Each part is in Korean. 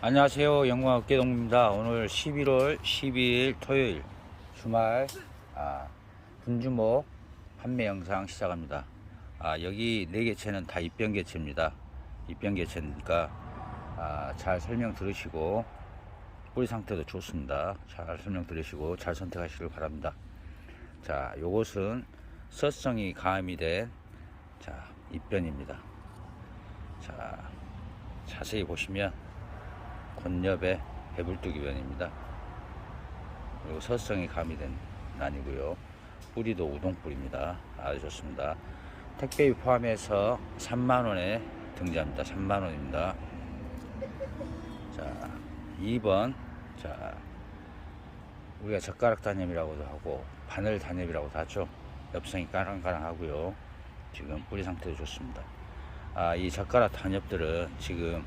안녕하세요. 영광 어깨동입니다. 오늘 11월 12일 토요일 주말 아, 분주목 판매 영상 시작합니다. 아, 여기 네 개체는 다 입병 개체입니다. 입병 개체니까 아, 잘 설명 들으시고 뿌리 상태도 좋습니다. 잘 설명 들으시고 잘 선택하시길 바랍니다. 자, 요것은 서성이 가함이 된 자, 입변입니다. 자, 자세히 보시면 건엽의 배불뚝이변입니다. 그리고 서성이 가미된 난이고요. 뿌리도 우동뿌리입니다. 아주 좋습니다. 택배비 포함해서 3만원에 등장합니다. 3만원입니다. 자, 2번. 자, 우리가 젓가락 단엽이라고도 하고, 바늘 단엽이라고도 하죠. 엽성이 까랑까랑 하고요. 지금 뿌리 상태도 좋습니다. 아, 이 젓가락 단엽들은 지금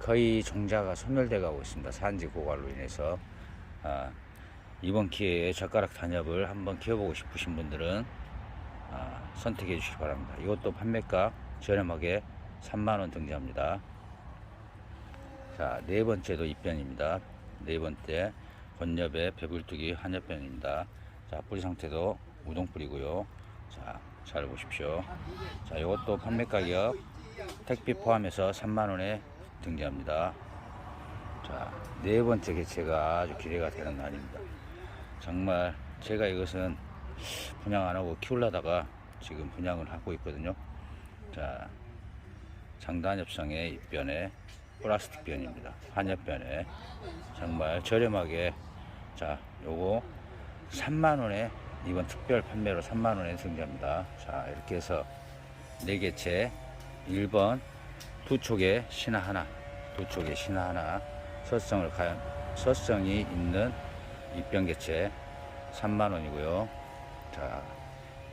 거의 종자가 소멸돼 가고 있습니다. 산지 고갈로 인해서 아, 이번 기회에 젓가락 단엽을 한번 키워보고 싶으신 분들은 아, 선택해 주시기 바랍니다. 이것도 판매가 저렴하게 3만원 등장합니다. 자, 네 번째도 입변입니다. 네 번째 건엽의 배불뚝이 한엽변입니다. 자, 뿌리 상태도 우동뿌리고요. 자, 잘 보십시오. 자, 이것도 판매 가격 택비 포함해서 3만원에 등장합니다. 자, 네 번째 개체가 아주 기대가 되는 날입니다. 정말 제가 이것은 분양 안 하고 키우려다가 지금 분양을 하고 있거든요. 자, 장단엽성의 입변에 플라스틱 변입니다. 한엽변에 정말 저렴하게 자, 요거 3만원에 이번 특별 판매로 3만원에 등장합니다. 자, 이렇게 해서 네 개체 1번 두 촉에 신화 하나, 두 촉에 신화 하나, 서성을 가연, 서성이 있는 입병 개체 3만 원이고요. 자,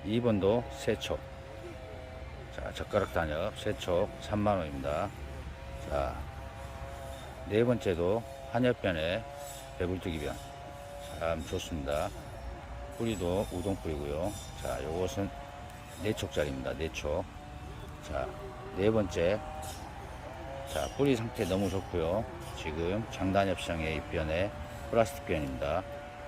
2번도 세 촉. 자, 젓가락 단엽 세촉 3만 원입니다. 자, 네 번째도 한엽변에 배불뚝이변 참 좋습니다. 뿌리도 우동 뿌리고요. 자, 요것은 네 촉짜리입니다. 네 촉. 자, 네 번째 자, 뿌리 상태 너무 좋고요. 지금 장단엽성의 입변에 플라스틱 변입니다.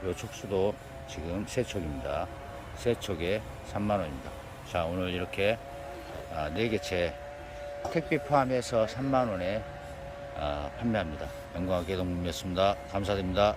요 촉수도 지금 세 촉입니다. 세 촉에 3만원입니다. 자, 오늘 이렇게 아, 네 개체 택배 포함해서 3만원에 아, 판매합니다. 영광의 동문이었습니다. 감사드립니다.